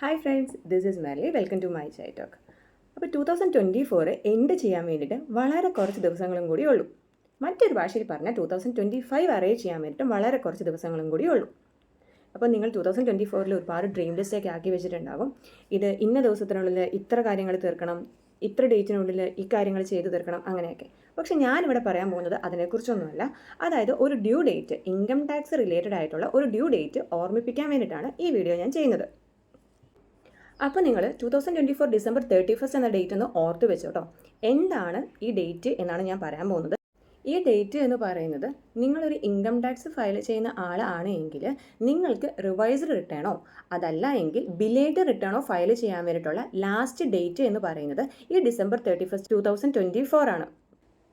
Hi friends this is Mali welcome to my chai talk അപ്പോൾ two thousand twenty four end ചെയ്യാൻ വേണ്ടിയിട്ട് വളരെ കുറച്ച് ദിവസങ്ങളും കൂടി ഉള്ളൂ. മറ്റൊരു ഭാഷയിൽ പറഞ്ഞാൽ ടു തൗസൻഡ് ട്വന്റി ഫൈവ് അറേവ് ചെയ്യാൻ വേണ്ടിയിട്ട് വളരെ കുറച്ച് ദിവസങ്ങളും കൂടി ഉള്ളൂ. അപ്പോൾ നിങ്ങൾ ടു തൗസൻഡ് ട്വന്റി ഫോറിൽ ഒരുപാട് ഡ്രീം ലിസ്റ്റൊക്കെ ആക്കി വെച്ചിട്ടുണ്ടാകും. ഇത് ഇന്ന ദിവസത്തിനുള്ളിൽ ഇത്ര കാര്യങ്ങൾ തീർക്കണം ഇത്ര ഡേറ്റിനുള്ളിൽ ഈ കാര്യങ്ങൾ ചെയ്തു തീർക്കണം അങ്ങനെയൊക്കെ. പക്ഷെ ഞാനിവിടെ പറയാൻ പോകുന്നത് അതിനെക്കുറിച്ചൊന്നുമല്ല. അതായത് ഒരു due date income tax related ആയിട്ടുള്ള ഒരു ഡ്യൂ ഡേറ്റ് ഓർമ്മിപ്പിക്കാൻ വേണ്ടിയിട്ടാണ് ഈ വീഡിയോ ഞാൻ ചെയ്യുന്നത്. അപ്പോൾ നിങ്ങൾ two thousand twenty four December thirty first എന്ന ഡേറ്റ് ഒന്ന് ഓർത്ത് വെച്ചോട്ടോ എന്താണ് ഈ ഡേറ്റ് എന്നാണ് ഞാൻ പറയാൻ പോകുന്നത്. ഈ ഡേറ്റ് എന്ന് പറയുന്നത് നിങ്ങളൊരു ഇൻകം ടാക്സ് ഫയൽ ചെയ്യുന്ന ആളാണ് എങ്കിൽ നിങ്ങൾക്ക് റിവൈസ്ഡ് റിട്ടേണോ അതല്ല എങ്കിൽ ബിലേഡ് റിട്ടേണോ ഫയൽ ചെയ്യാൻ വേണ്ടിയിട്ടുള്ള ലാസ്റ്റ് ഡേറ്റ് എന്ന് പറയുന്നത് ഈ December thirty first two thousand twenty four ആണ്.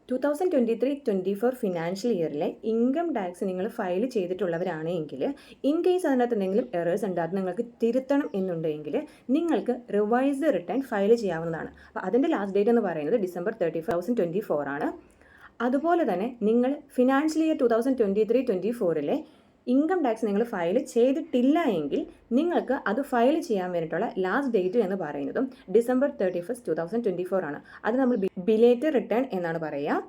Two thousand twenty three twenty four financial ഇയറിലെ income tax നിങ്ങൾ ഫയൽ ചെയ്തിട്ടുള്ളവരാണെങ്കിൽ ഇൻ കേസ് അതിനകത്ത് എന്തെങ്കിലും എറേഴ്സ് ഉണ്ട് അത് നിങ്ങൾക്ക് തിരുത്തണം എന്നുണ്ടെങ്കിൽ നിങ്ങൾക്ക് റിവൈസ്ഡ് റിട്ടേൺ ഫയൽ ചെയ്യാവുന്നതാണ്. അപ്പോൾ അതിന്റെ ലാസ്റ്റ് ഡേറ്റ് എന്ന് പറയുന്നത് December thirty thousand twenty four ആണ്. അതുപോലെ തന്നെ നിങ്ങൾ financial year two thousand twenty three twenty ഫോറിലെ income tax നിങ്ങൾ ഫയൽ ചെയ്തിട്ടില്ല എങ്കിൽ നിങ്ങൾക്ക് അത് ഫയൽ ചെയ്യാൻ വേണ്ടിയിട്ടുള്ള ലാസ്റ്റ് ഡേറ്റ് എന്ന് പറയുന്നതും December thirty first two thousand twenty four ആണ്. അത് നമ്മൾ ബിലേറ്റ് റിട്ടേൺ എന്നാണ് പറയുക.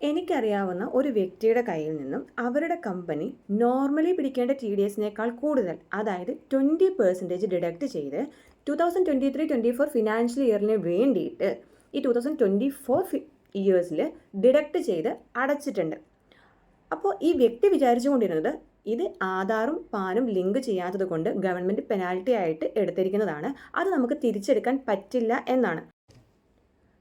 എനിക്കറിയാവുന്ന ഒരു വ്യക്തിയുടെ കയ്യിൽ നിന്നും അവരുടെ കമ്പനി നോർമലി പിടിക്കേണ്ട ടി ഡി എസിനേക്കാൾ കൂടുതൽ അതായത് ട്വന്റി പെർസെന്റേജ് ഡിഡക്റ്റ് ചെയ്ത് two thousand twenty three twenty four financial ഇയറിന് വേണ്ടിയിട്ട് ഈ ടു തൗസൻഡ് ട്വന്റി ഫോർ ഇയേഴ്സിൽ ഡിഡക്റ്റ് ചെയ്ത് അടച്ചിട്ടുണ്ട്. അപ്പോൾ ഈ വ്യക്തി വിചാരിച്ചുകൊണ്ടിരുന്നത് ഇത് ആധാറും പാനും ലിങ്ക് ചെയ്യാത്തത് കൊണ്ട് ഗവൺമെന്റ് പെനാൽറ്റി ആയിട്ട് എടുത്തിരിക്കുന്നതാണ്. അത് നമുക്ക് തിരിച്ചെടുക്കാൻ പറ്റില്ല എന്നാണ്.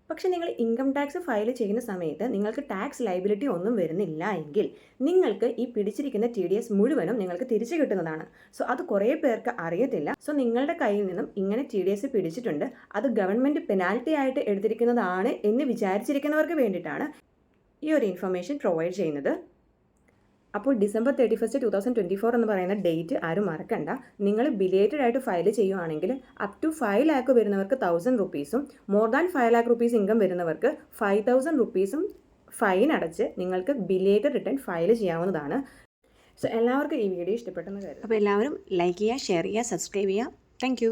പക്ഷേ നിങ്ങൾ ഇൻകം ടാക്സ് ഫയൽ ചെയ്യുന്ന സമയത്ത് നിങ്ങൾക്ക് ടാക്സ് ലൈബിലിറ്റി ഒന്നും വരുന്നില്ല എങ്കിൽ നിങ്ങൾക്ക് ഈ പിടിച്ചിരിക്കുന്ന ടി ഡി എസ് മുഴുവനും നിങ്ങൾക്ക് തിരിച്ചു കിട്ടുന്നതാണ്. സോ അത് കുറേ പേർക്ക് അറിയത്തില്ല. സോ നിങ്ങളുടെ കയ്യിൽ നിന്നും ഇങ്ങനെ ടി ഡി എസ് പിടിച്ചിട്ടുണ്ട്. അത് ഗവൺമെന്റ് പെനാൽറ്റി ആയിട്ട് എടുത്തിരിക്കുന്നതാണ് എന്ന് വിചാരിച്ചിരിക്കുന്നവർക്ക് വേണ്ടിയിട്ടാണ് ഈ ഒരു ഇൻഫർമേഷൻ പ്രൊവൈഡ് ചെയ്യുന്നത്. അപ്പോൾ December thirty first two thousand twenty four എന്ന് പറയുന്ന ഡേറ്റ് ആരും മറക്കണ്ട. നിങ്ങൾ ബിലേറ്റഡ് ആയിട്ട് ഫയൽ ചെയ്യുവാണെങ്കിൽ അപ് ടു ഫൈവ് ലാക്ക് വരുന്നവർക്ക് thousand റുപ്പീസും more than five lakh rupees income വരുന്നവർക്ക് ഫൈവ് തൗസൻഡ് റുപ്പീസും ഫൈൻ അടച്ച് നിങ്ങൾക്ക് ബിലേറ്റഡ് റിട്ടേൺ ഫയൽ ചെയ്യാവുന്നതാണ്. സോ എല്ലാവർക്കും ഈ വീഡിയോ ഇഷ്ടപ്പെട്ടെന്ന് കരുതും അപ്പോൾ എല്ലാവരും ലൈക്ക് ചെയ്യുക ഷെയർ ചെയ്യുക സബ്സ്ക്രൈബ് ചെയ്യുക. താങ്ക്